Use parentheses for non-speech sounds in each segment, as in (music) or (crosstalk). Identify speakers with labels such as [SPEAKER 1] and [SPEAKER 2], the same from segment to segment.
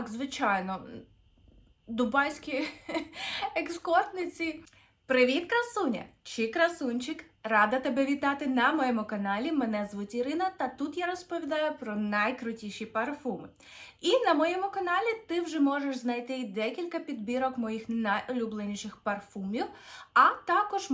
[SPEAKER 1] Так, звичайно, дубайські (laughs) екскортниці. Привіт, красуня! Чи красунчик! Рада тебе вітати на моєму каналі. Мене звуть Ірина, та тут я розповідаю про найкрутіші парфуми. І на моєму каналі ти вже можеш знайти декілька підбірок моїх найулюбленіших парфумів, а також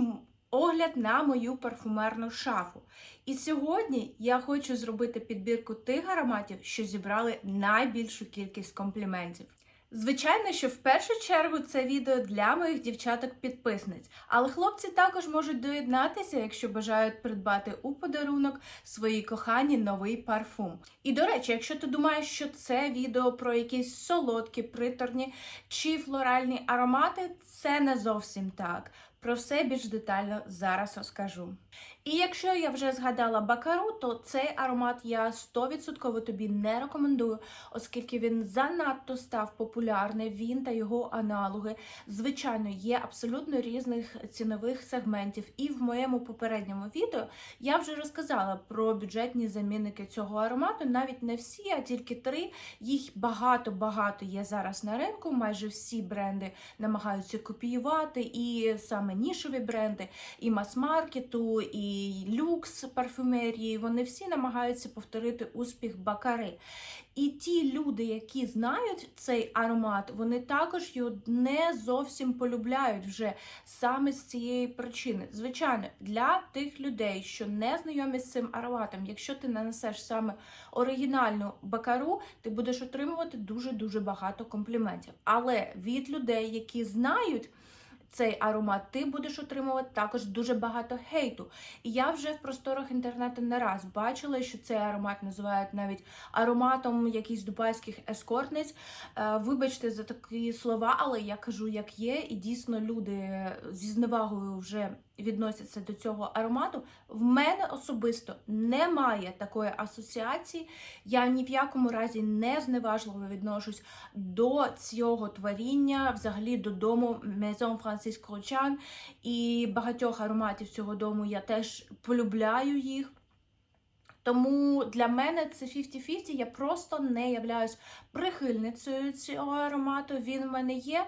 [SPEAKER 1] огляд на мою парфумерну шафу. І сьогодні я хочу зробити підбірку тих ароматів, що зібрали найбільшу кількість компліментів. Звичайно, що в першу чергу це відео для моїх дівчаток-підписниць, але хлопці також можуть доєднатися, якщо бажають придбати у подарунок своїй коханій новий парфум. І до речі, якщо ти думаєш, що це відео про якісь солодкі, приторні чи флоральні аромати, це не зовсім так. Про все більш детально зараз розкажу. І якщо я вже згадала бакару, то цей аромат я 100% тобі не рекомендую, оскільки він занадто став популярний. Він та його аналоги, звичайно, є абсолютно різних цінових сегментів. І в моєму попередньому відео я вже розказала про бюджетні замінники цього аромату. Навіть не всі, а тільки три. Їх багато-багато є зараз на ринку. Майже всі бренди намагаються копіювати, і саме нішові бренди, і мас-маркету, і люкс парфюмерії. Вони всі намагаються повторити успіх бакари. І ті люди, які знають цей аромат, вони також його не зовсім полюбляють вже саме з цієї причини. Звичайно, для тих людей, що не знайомі з цим ароматом, якщо ти нанесеш саме оригінальну бакару, ти будеш отримувати дуже-дуже багато компліментів. Але від людей, які знають, цей аромат, ти будеш отримувати також дуже багато хейту. І я вже в просторах інтернету не раз бачила, що цей аромат називають навіть ароматом якихось дубайських ескортниць. Е, Вибачте за такі слова, але я кажу, як є, і дійсно люди зі зневагою вже відносяться до цього аромату. В мене особисто немає такої асоціації. Я ні в якому разі не зневажливо відношусь до цього творіння, взагалі до дому Maison Francis Crochan і багатьох ароматів цього дому я теж полюбляю їх. Тому для мене це 50-50, я просто не являюсь прихильницею цього аромату. Він в мене є,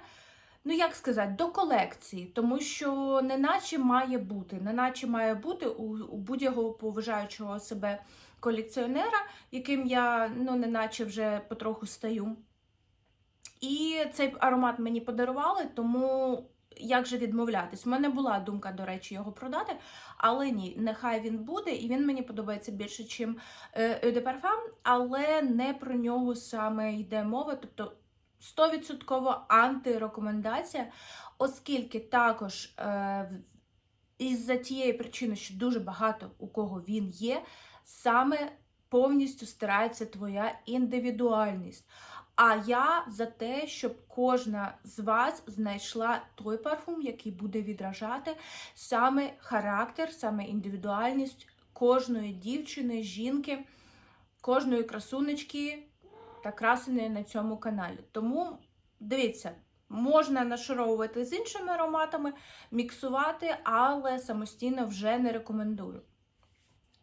[SPEAKER 1] ну як сказати, до колекції, тому що неначе має бути, неначе має бути у, у будь-якого поважаючого себе колекціонера, яким я ну, неначе вже потроху стаю. І цей аромат мені подарували, тому як же відмовлятись? У мене була думка, до речі, його продати, але ні, нехай він буде, і він мені подобається більше, Eau de Parfum, але не про нього саме йде мова. Тобто 100% антирекомендація, оскільки також е, із-за тієї причини, що дуже багато у кого він є, саме повністю стирається твоя індивідуальність. А я за те, щоб кожна з вас знайшла той парфум, який буде відражати саме характер, саме індивідуальність кожної дівчини, жінки, кожної красунечки та красеної на цьому каналі. Тому дивіться, можна нашаровувати з іншими ароматами, міксувати, але самостійно вже не рекомендую.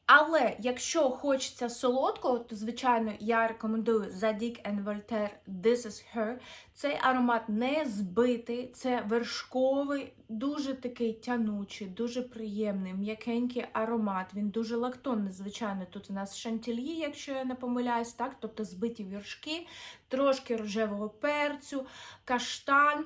[SPEAKER 1] Але якщо хочеться солодкого, то звичайно я рекомендую Zadig and Voltaire This is Her. Цей аромат не збитий, це вершковий, дуже такий тянучий, дуже приємний, м'якенький аромат. Він дуже лактонний, звичайно. Тут у нас шантільї, якщо я не помиляюсь, так, тобто збиті віршки, трошки рожевого перцю, каштан.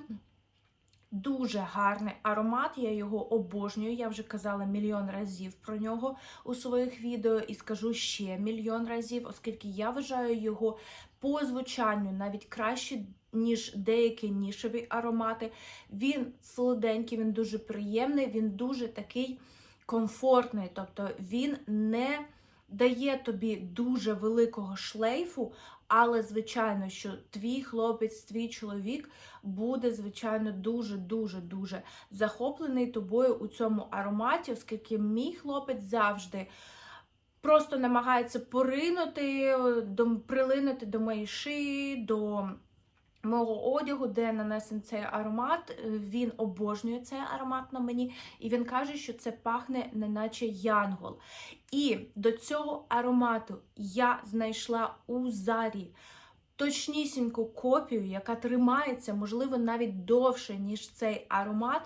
[SPEAKER 1] Дуже гарний аромат, я його обожнюю. Я вже казала мільйон разів про нього у своїх відео і скажу ще мільйон разів, оскільки я вважаю його по звучанню навіть краще, ніж деякі нішеві аромати. Він солоденький, він дуже приємний, він дуже такий комфортний. Тобто він не дає тобі дуже великого шлейфу, але, звичайно, що твій хлопець, твій чоловік буде, звичайно, дуже-дуже-дуже захоплений тобою у цьому ароматі, оскільки мій хлопець завжди просто намагається поринути, прилинути до моєї шиї, до мого одягу, де нанесений цей аромат. Він обожнює цей аромат на мені, і він каже, що це пахне неначе янгол. І до цього аромату я знайшла у зарі точнісіньку копію, яка тримається, можливо, навіть довше, ніж цей аромат.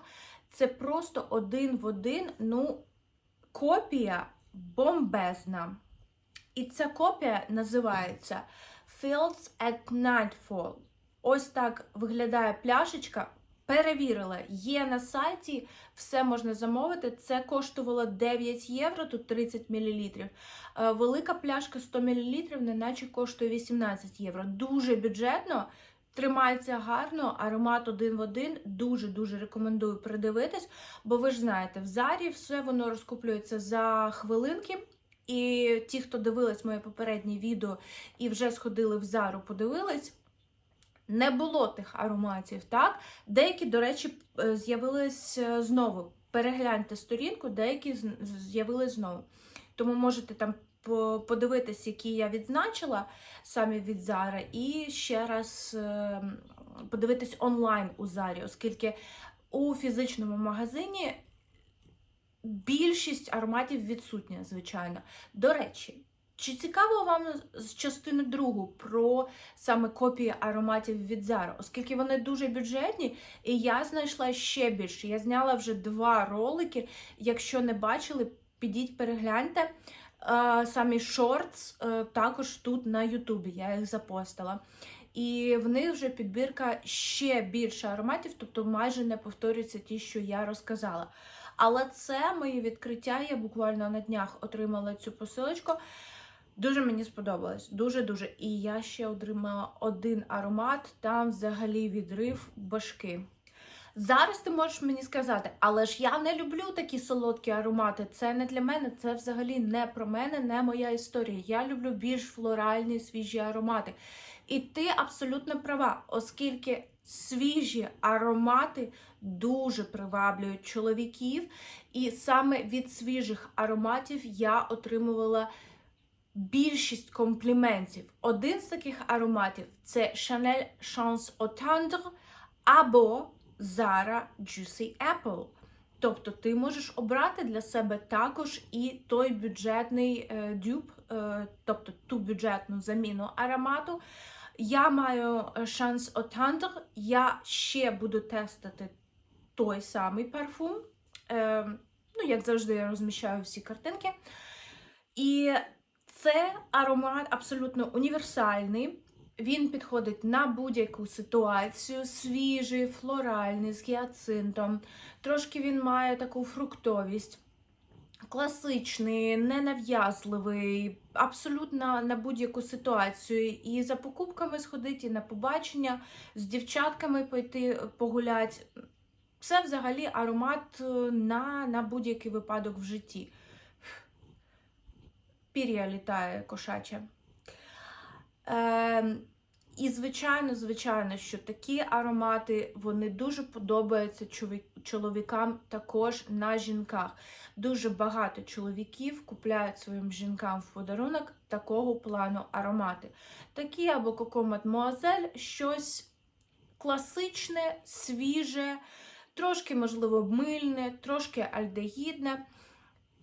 [SPEAKER 1] Це просто один в один, ну, копія бомбезна. І ця копія називається Fields at Nightfall. Ось так виглядає пляшечка. Перевірила, є на сайті, все можна замовити. Це коштувало 9 євро, тут 30 мл. Велика пляшка 100 мл, неначе коштує 18 євро. Дуже бюджетно, тримається гарно, аромат один в один. Дуже-дуже рекомендую придивитись, бо ви ж знаєте, в зарі все воно розкуплюється за хвилинки. І ті, хто дивились моє попереднє відео і вже сходили в зару, подивились. Не було тих ароматів, так? Деякі, до речі, е, з'явились е, знову. Перегляньте сторінку, деякі з'явились знову. Тому можете там подивитись, які я відзначила самі від Зара, і ще раз е, подивитись онлайн у Зарі, оскільки у фізичному магазині більшість ароматів відсутня, звичайно. До речі, чи цікаво вам з частини другу про саме копії ароматів від Zara, оскільки вони дуже бюджетні, і я знайшла ще більше. Я зняла вже два ролики. Якщо не бачили, підіть перегляньте. Е, Самі шортс е, також тут на Ютубі, я їх запостила. І в них вже підбірка ще більше ароматів, тобто майже не повторюються ті, що я розказала. Але це мої відкриття. Я буквально на днях отримала цю посилочку. Дуже мені сподобалось. Дуже-дуже. І я ще отримала один аромат, там взагалі відрив башки. Зараз ти можеш мені сказати, але ж я не люблю такі солодкі аромати. Це не для мене, це взагалі не про мене, не моя історія. Я люблю більш флоральні, свіжі аромати. І ти абсолютно права, оскільки свіжі аромати дуже приваблюють чоловіків, і саме від свіжих ароматів я отримувала більшість компліментів. Один з таких ароматів це Chanel Chance Au Tendre або Zara Juicy Apple. Тобто ти можеш обрати для себе також і той бюджетний е, дюб, е, тобто ту бюджетну заміну аромату. Я маю е, шанс Au Tendre, я ще буду тестити той самий парфум. Е, ну, як завжди, я розміщаю всі картинки. І це аромат абсолютно універсальний. Він підходить на будь-яку ситуацію, свіжий, флоральний, з гіацинтом. Трошки він має таку фруктовість. Класичний, ненав'язливий, абсолютно на будь-яку ситуацію. І за покупками сходити, і на побачення, з дівчатками пойти погулять. Це взагалі аромат е, на, на будь-який випадок в житті. Пір'я літає кошаче. Е, і, звичайно, звичайно, що такі аромати вони дуже подобаються чоловікам також на жінках. Дуже багато чоловіків купляють своїм жінкам в подарунок такого плану аромати. Такі або Coco Mademoiselle, щось класичне, свіже, трошки, можливо, мильне, трошки альдегідне,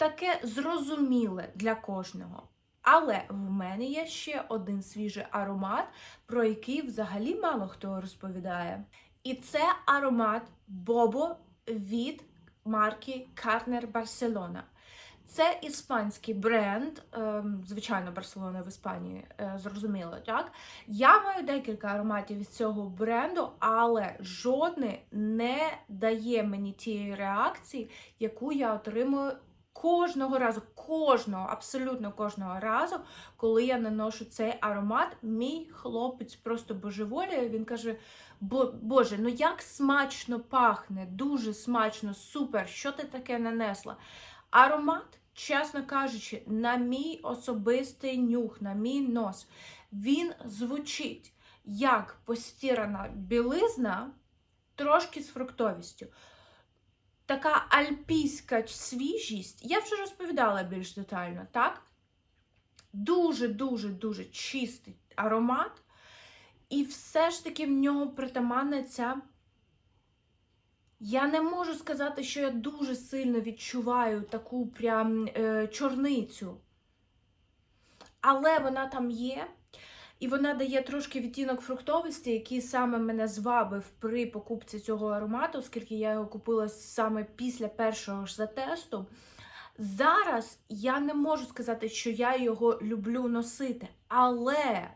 [SPEAKER 1] таке зрозуміле для кожного. Але в мене є ще один свіжий аромат, про який взагалі мало хто розповідає. І це аромат Бобо від марки Carner Barcelona. Це іспанський бренд, ем, звичайно, Барселона в Іспанії, е, зрозуміло, так? Я маю декілька ароматів від цього бренду, але жодний не дає мені тієї реакції, яку я отримую кожного разу, кожного, абсолютно кожного разу, коли я наношу цей аромат. Мій хлопець просто божеволіє. Він каже: Боже, ну як смачно пахне, дуже смачно, супер, що ти таке нанесла? Аромат, чесно кажучи, на мій особистий нюх, на мій нос, він звучить як постірана білизна, трошки з фруктовістю. Така альпійська свіжість, я вже розповідала більш детально, так? Дуже-дуже дуже чистий аромат, і все ж таки в нього притаманна ця. Я не можу сказати, що я дуже сильно відчуваю таку прям е, чорницю. Але вона там є. І вона дає трошки відтінок фруктовості, який саме мене звабив при покупці цього аромату, оскільки я його купила саме після першого ж затесту. Зараз я не можу сказати, що я його люблю носити, але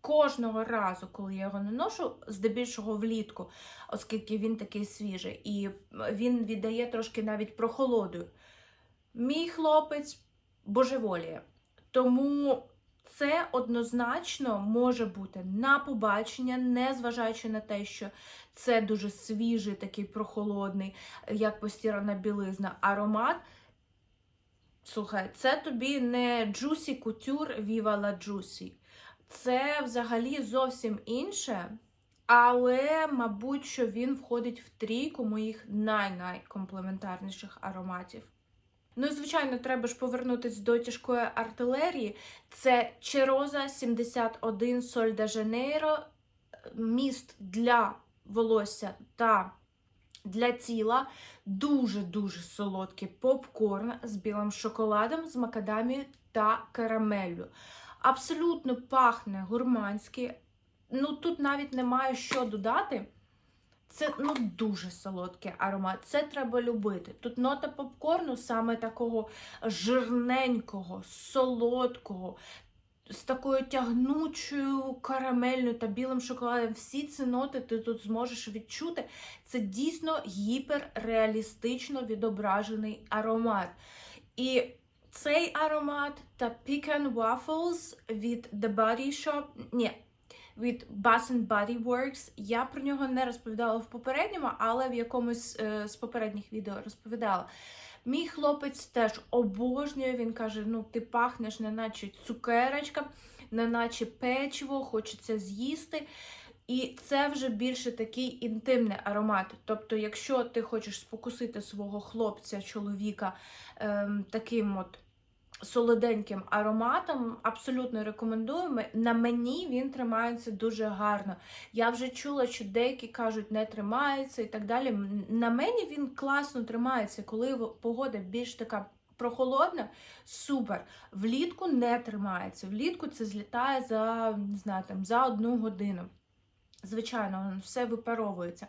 [SPEAKER 1] кожного разу, коли я його не ношу, здебільшого влітку, оскільки він такий свіжий, і він віддає трошки навіть прохолодою. Мій хлопець божеволіє. Тому це однозначно може бути на побачення, незважаючи на те, що це дуже свіжий, такий прохолодний, як постірана білизна, аромат. Слухай, це тобі не Couture Viva la Juicy. Це взагалі зовсім інше, але, мабуть, що він входить в трійку моїх най-найкомплементарніших ароматів. Ну звичайно, треба ж повернутися до тяжкої артилерії. Це Чероза 71 Соль де Жанейро, міст для волосся та для тіла. Дуже-дуже солодкий попкорн з білим шоколадом, з макадамією та карамеллю. Абсолютно пахне гурманськи. Ну, тут навіть немає що додати. Це ну, дуже солодкий аромат. Це треба любити. Тут нота попкорну саме такого жирненького, солодкого, з такою тягнучою карамельною та білим шоколадом. Всі ці ноти ти тут зможеш відчути. Це дійсно гіперреалістично відображений аромат. І цей аромат та Pecan Waffles від The Body Shop. Ні, від Bath and Body Works. Я про нього не розповідала в попередньому, але в якомусь е, з попередніх відео розповідала. Мій хлопець теж обожнює, він каже: ну, ти пахнеш, неначе цукерочка, неначе печиво, хочеться з'їсти. І це вже більше такий інтимний аромат. Тобто, якщо ти хочеш спокусити свого хлопця, чоловіка ем, таким от солоденьким ароматом, абсолютно рекомендую. На мені він тримається дуже гарно. Я вже чула, що деякі кажуть, не тримається і так далі. На мені він класно тримається, коли погода більш така. Прохолодна, супер. Влітку не тримається. Влітку це злітає за не знаю, там, за одну годину. Звичайно, все випаровується.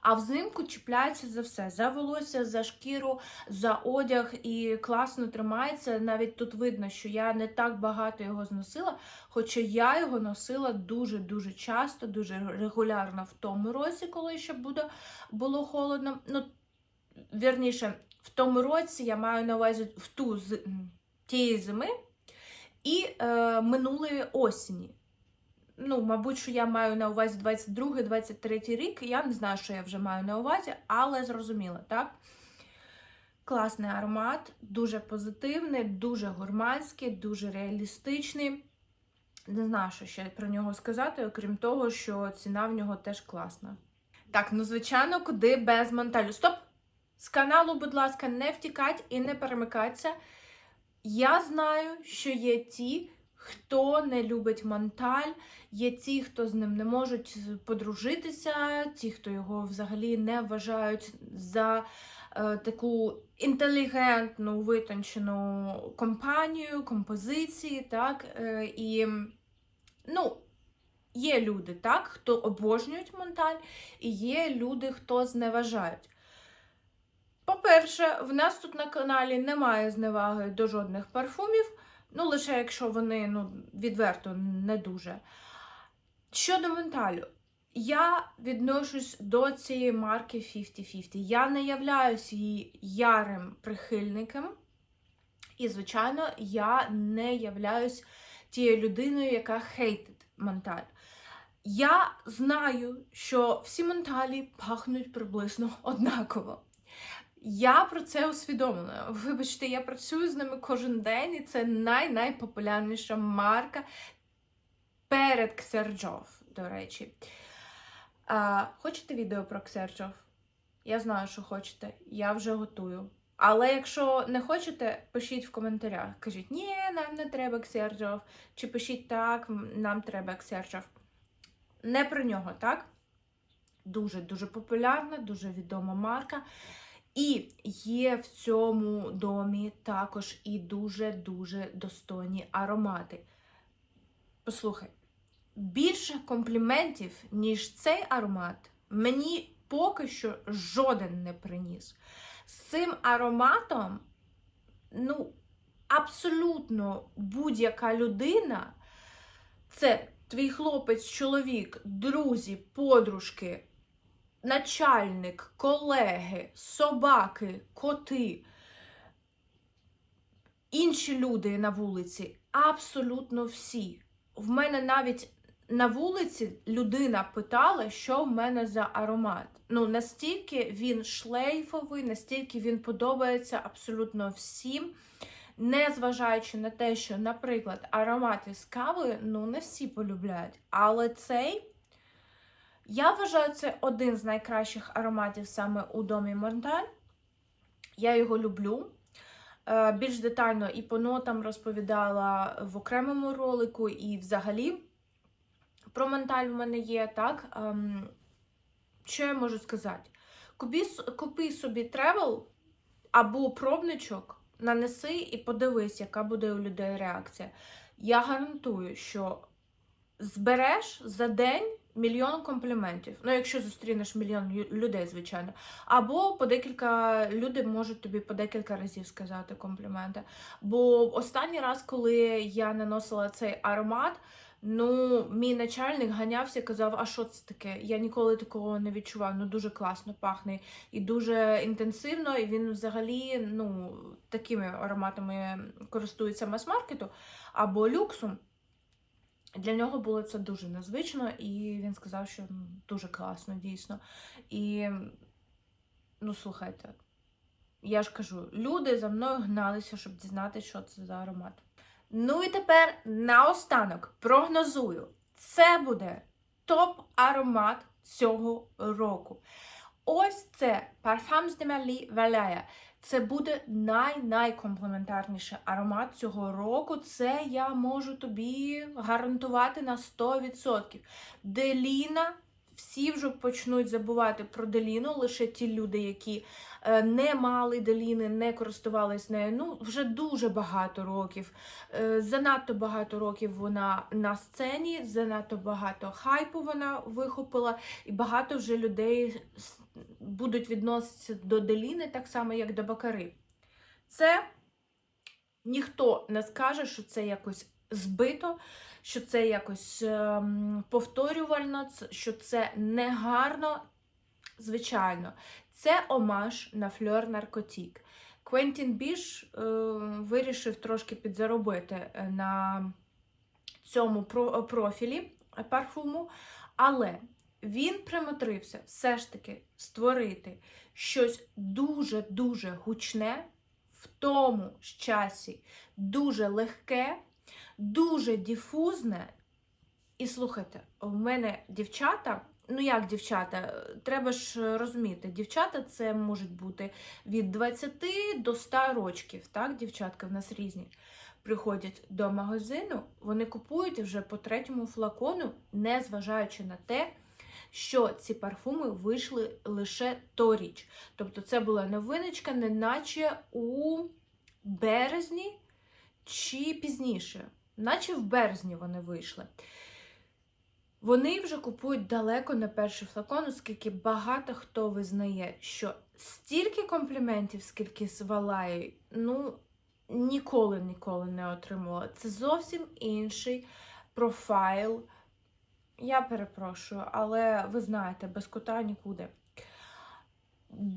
[SPEAKER 1] А взимку чіпляється за все: за волосся, за шкіру, за одяг і класно тримається. Навіть тут видно, що я не так багато його зносила, хоча я його носила дуже-дуже часто, дуже регулярно в тому році, коли ще буде, було холодно. Ну, Вірніше, в тому році я маю на увазі в ту з тієї зими і е, минулої осені ну, мабуть, що я маю на увазі 22-23 рік. Я не знаю, що я вже маю на увазі, але зрозуміла, так? Класний аромат, дуже позитивний, дуже гурманський, дуже реалістичний. Не знаю, що ще про нього сказати, окрім того, що ціна в нього теж класна. Так, ну, звичайно, куди без монталю. Стоп! З каналу, будь ласка, не втікать і не перемикатися. Я знаю, що є ті, хто не любить Монталь, є ті, хто з ним не можуть подружитися, ті, хто його взагалі не вважають за е, таку інтелігентну, витончену компанію, композиції. так, е, І, ну, Є люди, так, хто обожнюють Монталь, і є люди, хто зневажають. По-перше, в нас тут на каналі немає зневаги до жодних парфумів. Ну, лише якщо вони ну, відверто не дуже. Щодо менталю, я відношусь до цієї марки 50-50. Я не являюсь її ярим прихильником. І, звичайно, я не являюсь тією людиною, яка хейтить менталь. Я знаю, що всі менталі пахнуть приблизно (laughs) однаково. Я про це усвідомлена. Вибачте, я працюю з ними кожен день, і це най-найпопулярніша марка перед Ксерджов, до речі. А, Хочете відео про Ксерджов? Я знаю, що хочете. Я вже готую. Але якщо не хочете, пишіть в коментарях. Кажіть, ні, нам не треба Ксерджов. Чи пишіть так, нам треба Ксерджов. Не про нього, так? Дуже-дуже популярна, дуже відома марка. І є в цьому домі також і дуже-дуже достойні аромати. Послухай, більше компліментів, ніж цей аромат, мені поки що жоден не приніс. З цим ароматом, ну, абсолютно будь-яка людина, це твій хлопець, чоловік, друзі, подружки, начальник, колеги, собаки, коти, інші люди на вулиці, абсолютно всі. В мене навіть на вулиці людина питала, що в мене за аромат. Ну, настільки він шлейфовий, настільки він подобається абсолютно всім. Незважаючи на те, що, наприклад, аромати з кавою, ну, не всі полюбляють. Але цей, я вважаю, це один з найкращих ароматів саме у домі Монталь. Я його люблю. Е, Більш детально і по нотам розповідала в окремому ролику, і взагалі про Монталь в мене є, так? Ем, Що я можу сказати? Купи, купи собі тревел або пробничок, нанеси і подивись, яка буде у людей реакція. Я гарантую, що збереш за день мільйон компліментів. Ну, якщо зустрінеш мільйон людей, звичайно. Або по декілька люди можуть тобі по декілька разів сказати компліменти. Бо останній раз, коли я наносила цей аромат, ну, мій начальник ганявся, казав, а що це таке? Я ніколи такого не відчував. Ну, дуже класно пахне і дуже інтенсивно, і він взагалі ну, такими ароматами користується мас-маркету або люксом. Для нього було це дуже незвично, і він сказав, що ну, дуже класно, дійсно. І ну, слухайте, я ж кажу, люди за мною гналися, щоб дізнатися, що це за аромат. Ну і тепер наостанок прогнозую, це буде топ-аромат цього року. Ось це Parfums de Marly Valaya. Це буде най-найкомплементарніший аромат цього року. Це я можу тобі гарантувати на 100%. Деліна. Всі вже почнуть забувати про Деліну, лише ті люди, які е, не мали Деліни, не користувались нею. Ну, вже дуже багато років. Е, занадто багато років вона на сцені, занадто багато хайпу вона вихопила, і багато вже людей будуть відноситися до Деліни так само, як до Бакари. Це ніхто не скаже, що це якось збито, що це якось ем, повторювально, що це негарно. Звичайно, це омаж на фльор наркотік. Квентін Біш е, вирішив трошки підзаробити е, на цьому профілі парфуму, але він примотрився все ж таки створити щось дуже-дуже гучне, в тому ж часі дуже легке, дуже діфузне. І слухайте, у мене дівчата, ну як дівчата, треба ж розуміти, дівчата це можуть бути від 20 до 100 рочків, так, дівчатка в нас різні. Приходять до магазину, вони купують вже по третьому флакону, не зважаючи на те, що ці парфуми вийшли лише торіч. Тобто це була новиночка, неначе у березні чи пізніше, наче в березні вони вийшли. Вони вже купують далеко на перший флакон, оскільки багато хто визнає, що стільки компліментів, скільки з Валаї, ну ніколи ніколи не отримувала. Це зовсім інший профайл. Я перепрошую, але ви знаєте, без кота нікуди.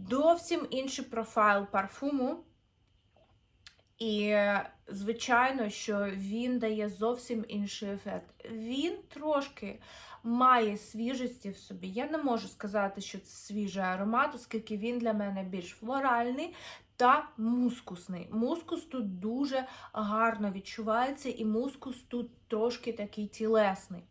[SPEAKER 1] Зовсім інший профайл парфуму. І, звичайно, що він дає зовсім інший ефект. Він трошки має свіжості в собі. Я не можу сказати, що це свіжий аромат, оскільки він для мене більш флоральний та мускусний. Мускус тут дуже гарно відчувається, і мускус тут трошки такий тілесний.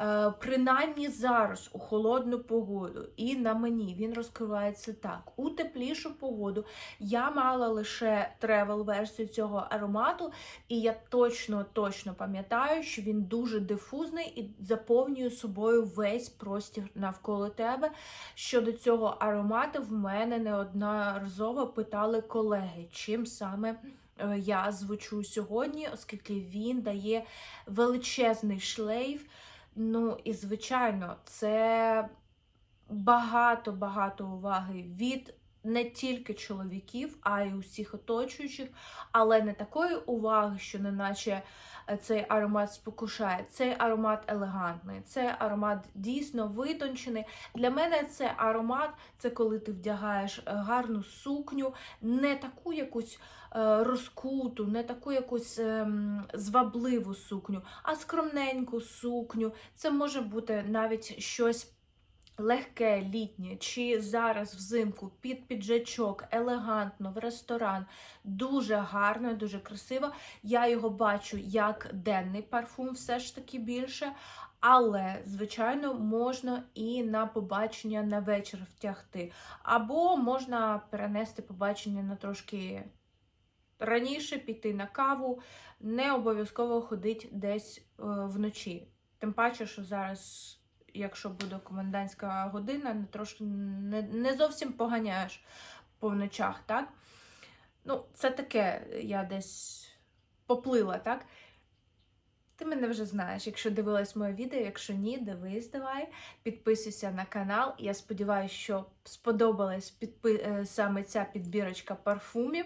[SPEAKER 1] Е, принаймні зараз у холодну погоду і на мені він розкривається так. У теплішу погоду я мала лише тревел-версію цього аромату, і я точно точно пам'ятаю, що він дуже дифузний і заповнює собою весь простір навколо тебе. Щодо цього аромату, в мене неодноразово питали колеги, чим саме. е, Я звучу сьогодні, оскільки він дає величезний шлейф, Ну і звичайно, це багато-багато уваги від не тільки чоловіків, а й усіх оточуючих, але не такої уваги, що неначе е, цей аромат спокушає. Цей аромат елегантний, цей аромат дійсно витончений. Для мене це аромат, це коли ти вдягаєш е, гарну сукню, не таку якусь е, розкуту, не таку якусь ем, звабливу сукню, а скромненьку сукню. Це може бути навіть щось. Легке, літнє, чи зараз взимку під піджачок, елегантно, в ресторан. Дуже гарно, дуже красиво. Я його бачу як денний парфум, все ж таки більше. Але, звичайно, можна і на побачення на вечір втягти. Або можна перенести побачення на трошки раніше, піти на каву, не обов'язково ходити десь е, вночі. Тим паче, що зараз якщо буде комендантська година, не трошки не, не зовсім поганяєш по ночах, так? Ну, це таке, я десь поплила, так? Ти мене вже знаєш, якщо дивилась моє відео, якщо ні, дивись, давай, підписуйся на канал. Я сподіваюся, що сподобалась підпи... е, саме ця підбірочка парфумів.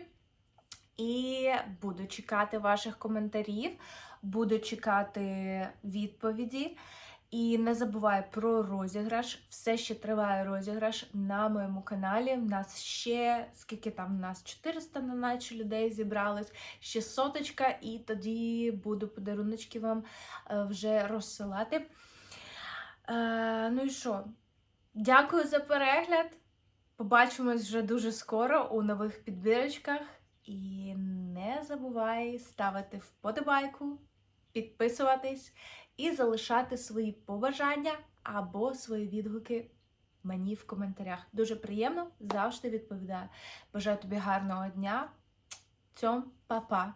[SPEAKER 1] І буду чекати ваших коментарів, буду чекати відповіді. І не забувай про розіграш. Все ще триває розіграш на моєму каналі. У нас ще скільки там у нас 400 на наче людей зібралось, ще соточка, і тоді буду подаруночки вам е, вже розсилати. Е, ну і що? Дякую за перегляд. Побачимось вже дуже скоро у нових підбірочках. І не забувай ставити вподобайку, підписуватись і залишати свої побажання або свої відгуки мені в коментарях. Дуже приємно, завжди відповідаю. Бажаю тобі гарного дня. Цьом, па-па!